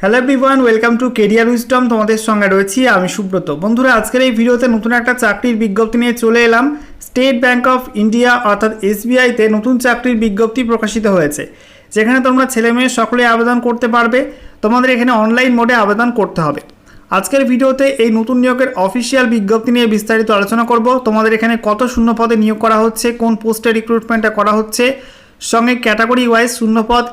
Hello everyone welcome to career wisdom তোমাদের সঙ্গে রয়েছি আমি সুব্রত। বন্ধুরা, আজকের এই ভিডিওতে নতুন একটা চাকরির বিজ্ঞপ্তি নিয়ে চলে এলাম। স্টেট ব্যাঙ্ক অফ ইন্ডিয়া অর্থাৎ এসবিআইতে নতুন চাকরির বিজ্ঞপ্তি প্রকাশিত হয়েছে। যেখানে তোমরা ছেলে মেয়ে সকলে আবেদন করতে পারবে। তোমাদের এখানে অনলাইন মোডে আবেদন করতে হবে। আজকের ভিডিওতে এই নতুন নিয়োগের অফিসিয়াল বিজ্ঞপ্তি নিয়ে বিস্তারিত আলোচনা করব। তোমাদের এখানে কত শূন্য পদে নিয়োগ করা হচ্ছে, কোন পোস্টে রিক্রুটমেন্টটা করা হচ্ছে, সঙ্গে ক্যাটাগরি ওয়াইজ শূন্যপদ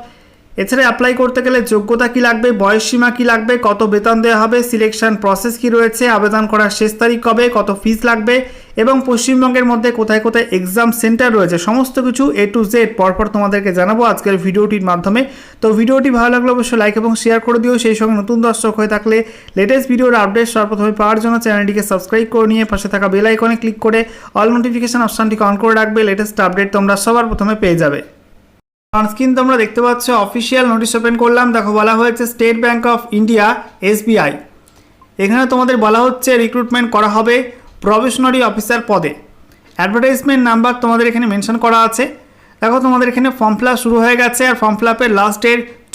এছাড়া অ্যাপ্লাই করতে গেলে যোগ্যতা কি লাগবে, বয়স সীমা কি লাগবে, কত বেতন দেওয়া হবে সিলেকশন প্রসেস কি রয়েছে, আবেদন করার শেষ তারিখ কবে, কত ফিস লাগবে এবং পশ্চিমবঙ্গের মধ্যে কোথায় কোথায় এক্সাম সেন্টার রয়েছে, সমস্ত কিছু এ টু জেড পরপর তোমাদেরকে জানাব আজকের ভিডিওটির মাধ্যমে। তো ভিডিওটি ভালো লাগলে অবশ্যই লাইক এবং শেয়ার করে দিও, সেই সঙ্গে নতুন দর্শক হয়ে থাকলে লেটেস্ট ভিডিওর আপডেট সর্বপ্রথমে পাওয়ার জন্য চ্যানেলটিকে সাবস্ক্রাইব করে নিয়ে পাশে থাকা বেল আইকনে ক্লিক করে অল নোটিফিকেশন অপশানটিকে অন করে রাখবে লেটেস্ট আপডেট তোমরা সবার প্রথমে পেয়ে যাবে। অনস্ক্রিন তোমরা দেখতে পাচ্ছ অফিসিয়াল নোটিশ ওপেন করলাম। দেখো, বলা হয়েছে State Bank of India SBI এখানে তোমাদের বলা হচ্ছে রিক্রুটমেন্ট করা হবে প্রবেশনারি অফিসার পদে। অ্যাডভার্টাইজমেন্ট নাম্বার তোমাদের এখানে মেনশন করা আছে। দেখো, তোমাদের এখানে ফর্ম ফিল শুরু হয়ে গেছে আর ফর্ম ফিল আপের লাস্ট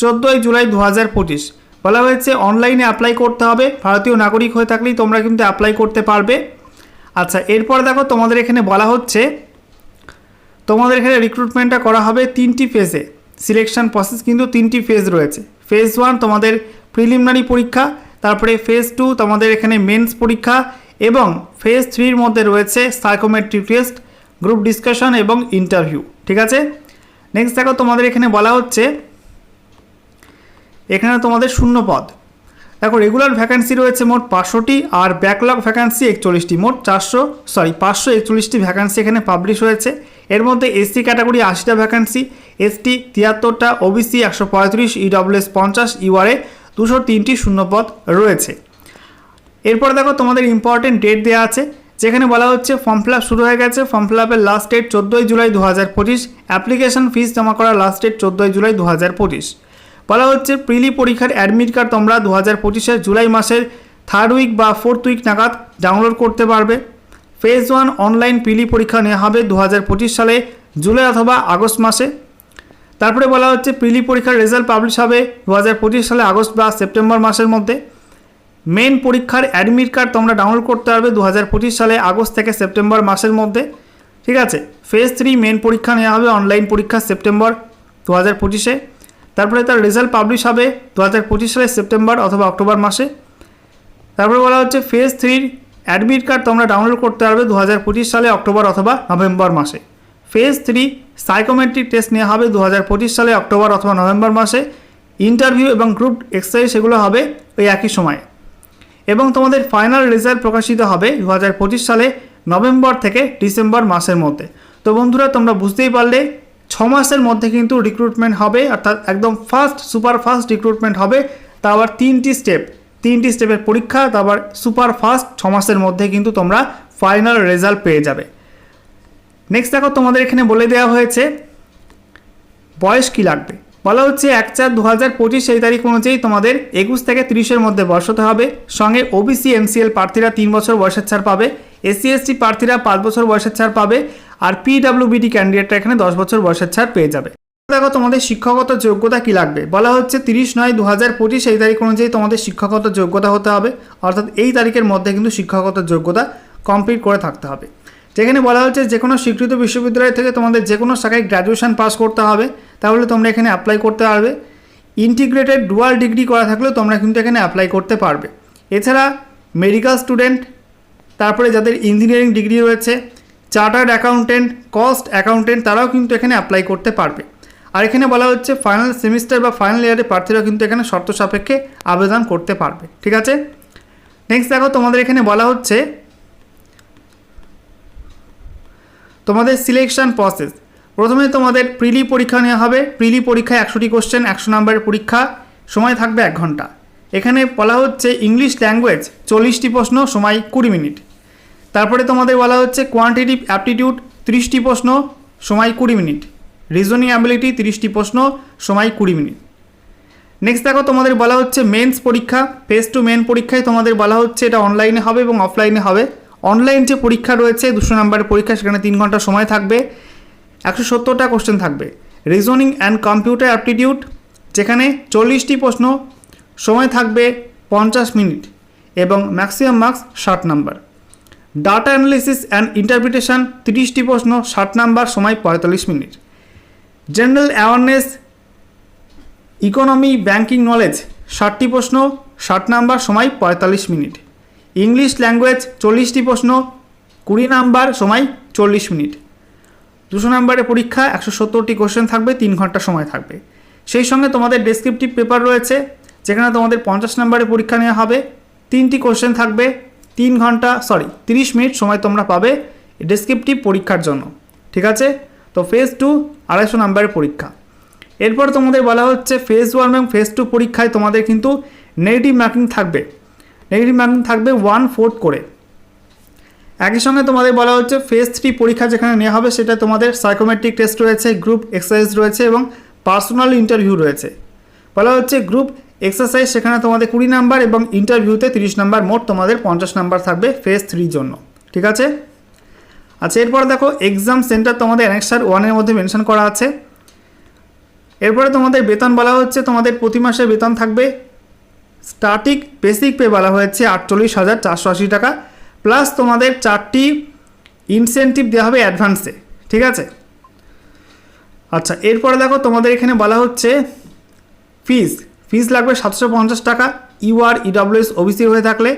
চোদ্দোই জুলাই দু হাজার পঁচিশ। বলা হয়েছে অনলাইনে অ্যাপ্লাই করতে হবে। ভারতীয় নাগরিক হয়ে থাকলেই তোমরা কিন্তু অ্যাপ্লাই করতে পারবে। আচ্ছা এরপর দেখো, তোমাদের এখানে বলা হচ্ছে তোমাদের এখানে রিক্রুটমেন্টটা করা হবে তিনটি ফেজে সিলেকশন প্রসেস কিন্তু তিনটি ফেজ রয়েছে। ফেজ ওয়ান তোমাদের প্রিলিমিনারি পরীক্ষা, তারপরে ফেজ টু তোমাদের এখানে মেন্স পরীক্ষা এবং ফেজ থ্রির মধ্যে রয়েছে সাইকোমেট্রিক টেস্ট গ্রুপ ডিসকাশন এবং ইন্টারভিউ ঠিক আছে? নেক্সট দেখো তোমাদের এখানে বলা হচ্ছে, এখানে তোমাদের শূন্য পদ। দেখো রেগুলার ভ্যাকান্সি রয়েছে মোট পাঁচশোটি আর ব্যাকলগ ভ্যাকান্সি একচল্লিশটি। মোট চারশো সরি পাঁচশো একচল্লিশটি ভ্যাকান্সি এখানে পাবলিশ হয়েছে। এর মধ্যে এসসি ক্যাটাগরি আশিটা ভ্যাকান্সি এসটি তিয়াত্তরটা ওবিসি একশো পঁয়ত্রিশ ইডব্লিউএস পঞ্চাশ ইউআরএ দুশো তিনটি শূন্যপদ রয়েছে। এরপর দেখো তোমাদের ইম্পর্টেন্ট ডেট দেওয়া আছে, যেখানে বলা হচ্ছে ফর্ম ফিল শুরু হয়ে গেছে ফর্ম ফিল আপের লাস্ট ডেট চোদ্দোই জুলাই দু হাজার পঁচিশ অ্যাপ্লিকেশন ফিস জমা করার লাস্ট ডেট চোদ্দোই জুলাই দু হাজার পঁচিশ। বলা হচ্ছে প্রিলি পরীক্ষার অ্যাডমিট কার্ড তোমরা দু হাজার পঁচিশের জুলাই মাসের থার্ড উইক বা ফোর্থ উইক নাগাদ ডাউনলোড করতে পারবে। ফেজ ওয়ান অনলাইন পিলি পরীক্ষা নেওয়া হবে দু সালে, জুলাই অথবা আগস্ট মাসে। তারপরে বলা হচ্ছে প্রিলি পরীক্ষার রেজাল্ট পাবলিশ হবে দু হাজার পঁচিশ সালে আগস্ট বা সেপ্টেম্বর মাসের মধ্যে। মেন পরীক্ষার অ্যাডমিট কার্ড তোমরা ডাউনলোড করতে পারবে দু হাজার পঁচিশ সালে আগস্ট থেকে সেপ্টেম্বর মাসের মধ্যে। ঠিক আছে? ফেজ থ্রি মেন পরীক্ষা নেওয়া হবে অনলাইন পরীক্ষা সেপ্টেম্বর দু হাজার পঁচিশে তারপরে তার রেজাল্ট পাবলিশ হবে দু হাজার পঁচিশ সালের সেপ্টেম্বর অথবা অক্টোবর মাসে। তারপরে বলা হচ্ছে ফেজ থ্রির অ্যাডমিট কার্ড তোমরা ডাউনলোড করতে পারবে দু হাজার পঁচিশ সালে অক্টোবর অথবা নভেম্বর মাসে। ফেজ থ্রি সাইকোমেট্রিক টেস্ট নেওয়া হবে দু সালে অক্টোবর অথবা নভেম্বর মাসে। ইন্টারভিউ এবং গ্রুপ এক্সারসাইজ সেগুলো হবে ওই একই সময়ে। এবং তোমাদের ফাইনাল রেজাল্ট প্রকাশিত হবে দু হাজার পঁচিশ সালে নভেম্বর থেকে ডিসেম্বর মাসের মধ্যে। তো বন্ধুরা, তোমরা বুঝতেই পারলে, ছ মাসের মধ্যে কিন্তু রিক্রুটমেন্ট হবে, অর্থাৎ একদম ফার্স্ট সুপার ফাস্ট রিক্রুটমেন্ট হবে। তা আবার তিনটি স্টেপ তিনটি স্টেপের পরীক্ষা, তারপর সুপার ফাস্ট ছ মাসের মধ্যে কিন্তু তোমরা ফাইনাল রেজাল্ট পেয়ে যাবে। নেক্সট দেখো, তোমাদের এখানে বলে দেওয়া হয়েছে, বয়স কী লাগবে? বলা হচ্ছে এক চার দু হাজার পঁচিশ সেই তারিখ অনুযায়ী তোমাদের একুশ থেকে তিরিশের মধ্যে বয়স হতে হবে। সঙ্গে ওবিসি এমসিএল প্রার্থীরা তিন বছর বয়সের ছাড় পাবে। এসসি এসটি প্রার্থীরা পাঁচ বছর বয়সের ছাড় পাবে। আর পিডাব্লিউবিডি ক্যান্ডিডেটরা এখানে দশ বছর বয়সের ছাড় পেয়ে যাবে। দেখো তোমাদের শিক্ষাগত যোগ্যতা কি লাগবে? বলা হচ্ছে তিরিশ নয় দু হাজার পঁচিশ এই তারিখ অনুযায়ী তোমাদের শিক্ষাগত যোগ্যতা হতে হবে। অর্থাৎ এই তারিখের মধ্যে কিন্তু শিক্ষাগত যোগ্যতা কমপ্লিট করে থাকতে হবে। যেখানে বলা হচ্ছে যে কোনো স্বীকৃত বিশ্ববিদ্যালয় থেকে তোমাদের যে কোনো শাখায় গ্র্যাজুয়েশন পাস করতে হবে। তাহলে তোমরা এখানে অ্যাপ্লাই করতে পারবে। ইন্টিগ্রেটেড ডুয়াল ডিগ্রি করা থাকলেও তোমরা কিন্তু এখানে অ্যাপ্লাই করতে পারবে। এছাড়া মেডিকেল স্টুডেন্ট তারপরে যাদের ইঞ্জিনিয়ারিং ডিগ্রি রয়েছে চার্টার্ড অ্যাকাউন্টেন্ট কস্ট অ্যাকাউন্টেন্ট তারাও কিন্তু এখানে অ্যাপ্লাই করতে পারবে। আর এখানে বলা হচ্ছে ফাইনাল সেমিস্টার বা ফাইনাল ইয়ারের প্রার্থীরা কিন্তু এখানে শর্ত সাপেক্ষে আবেদন করতে পারবে, ঠিক আছে? নেক্সট দেখো, তোমাদের এখানে বলা হচ্ছে তোমাদের সিলেকশন প্রসেস প্রথমে তোমাদের প্রিলি পরীক্ষা নেওয়া হবে। প্রিলি পরীক্ষায় একশোটি কোশ্চেন একশো নম্বরের পরীক্ষা। সময় থাকবে এক ঘণ্টা। এখানে বলা হচ্ছে ইংলিশ ল্যাঙ্গুয়েজ চল্লিশটি প্রশ্ন, সময় কুড়ি মিনিট। তারপরে তোমাদের বলা হচ্ছে কোয়ান্টিটিভ অ্যাপটিটিউড ত্রিশটি প্রশ্ন, সময় কুড়ি মিনিট। রিজনিং অ্যাবিলিটি তিরিশটি প্রশ্ন, সময় কুড়ি মিনিট। নেক্সট দেখো, তোমাদের বলা হচ্ছে মেন্স পরীক্ষা ফেস টু মেন পরীক্ষায় তোমাদের বলা হচ্ছে এটা অনলাইনে হবে এবং অফলাইনে হবে। অনলাইন যে পরীক্ষা রয়েছে, দুশো নম্বরের পরীক্ষা, সেখানে তিন ঘণ্টা সময় থাকবে। একশো সত্তরটা কোশ্চেন থাকবে। রিজনিং অ্যান্ড কম্পিউটার অ্যাপটিটিউড যেখানে চল্লিশটি প্রশ্ন, সময় থাকবে পঞ্চাশ মিনিট এবং ম্যাক্সিমাম মার্কস ষাট number. Data analysis and interpretation তিরিশটি প্রশ্ন, ষাট নাম্বার, সময় পঁয়তাল্লিশ minute. General awareness economy banking knowledge ষাটটি প্রশ্ন, ষাট নাম্বার সময় পঁয়তাল্লিশ মিনিট। ইংলিশ ল্যাঙ্গুয়েজ চল্লিশটি প্রশ্ন, কুড়ি নাম্বার সময় চল্লিশ মিনিট। দুশো নাম্বারের পরীক্ষা, একশো সত্তরটি কোশ্চেন থাকবে, তিন ঘণ্টা সময় থাকবে। সেই সঙ্গে তোমাদের ডেসক্রিপটিভ পেপার রয়েছে, যেখানে তোমাদের পঞ্চাশ নাম্বারের পরীক্ষা নেওয়া হবে। তিনটি কোশ্চেন থাকবে, তিন ঘণ্টা সরি তিরিশ মিনিট সময় তোমরা পাবে ডেসক্রিপটিভ পরীক্ষার জন্য। ঠিক আছে? তো ফেজ টু আড়াইশো নাম্বারের পরীক্ষা। এরপর তোমাদের বলা হচ্ছে ফেজ ওয়ান এবং ফেজ টু পরীক্ষায় তোমাদের কিন্তু নেগেটিভ মার্কিং থাকবে। নেগেটিভ মার্কিং থাকবে ওয়ান ফোর্থ করে। একই সঙ্গে তোমাদের বলা হচ্ছে ফেজ থ্রি পরীক্ষা যেখানে নেওয়া হবে সেটা তোমাদের সাইকোমেট্রিক টেস্ট রয়েছে গ্রুপ এক্সারসাইজ রয়েছে এবং পার্সোনাল ইন্টারভিউ রয়েছে। বলা হচ্ছে গ্রুপ এক্সারসাইজ সেখানে তোমাদের কুড়ি নাম্বার এবং ইন্টারভিউতে তিরিশ নাম্বার মোট তোমাদের পঞ্চাশ নাম্বার থাকবে ফেজ থ্রির জন্য। ঠিক আছে? আচ্ছা এরপর দেখো এক্সাম সেন্টার তোমাদের অ্যানেক্সার ওয়ানের মধ্যে মেনশন করা আছে। এরপরে তোমাদের বেতন বলা হচ্ছে, তোমাদের প্রতি মাসে বেতন থাকবে। স্টার্টিং বেসিক পে বলা হয়েছে আটচল্লিশ হাজার চারশো আশি টাকা। প্লাস তোমাদের চারটি ইনসেন্টিভ দেওয়া হবে অ্যাডভান্সে ঠিক আছে? আচ্ছা এরপরে দেখো, তোমাদের এখানে বলা হচ্ছে ফিস ফিস লাগবে সাতশো পঞ্চাশ টাকা। ইউআর ইডব্লিউএস ওবিসি হয়ে থাকলে।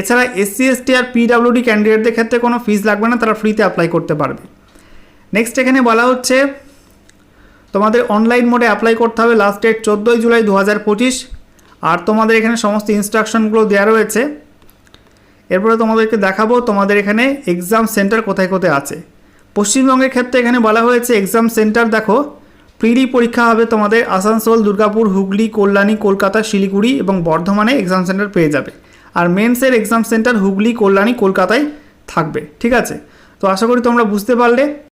এছাড়া এসসি এসটি আর পিডাব্লিউডি ক্যান্ডিডেটদের ক্ষেত্রে কোনো ফিস লাগবে না, তারা ফ্রিতে অ্যাপ্লাই করতে পারবে। নেক্সট এখানে বলা হচ্ছে, তোমাদের অনলাইন মোডে অ্যাপ্লাই করতে হবে লাস্ট ডেট চোদ্দোই জুলাই দু হাজার পঁচিশ। আর তোমাদের এখানে সমস্ত ইনস্ট্রাকশনগুলো দেওয়া রয়েছে। এরপরে তোমাদেরকে দেখাবো তোমাদের এখানে এক্সাম সেন্টার কোথায় কোথায় আছে। পশ্চিমবঙ্গের ক্ষেত্রে এখানে বলা হয়েছে এক্সাম সেন্টার দেখো প্রিলি পরীক্ষা হবে তোমাদের আসানসোল, দুর্গাপুর, হুগলি, কল্যাণী, কলকাতা, শিলিগুড়ি এবং বর্ধমানে এক্সাম সেন্টার পেয়ে যাবে। আর মেন্সের এক্সাম সেন্টার হুগলি, কল্যাণী, কলকাতায় থাকবে, ঠিক আছে? তো আশা করি তোমরা বুঝতে পারলে।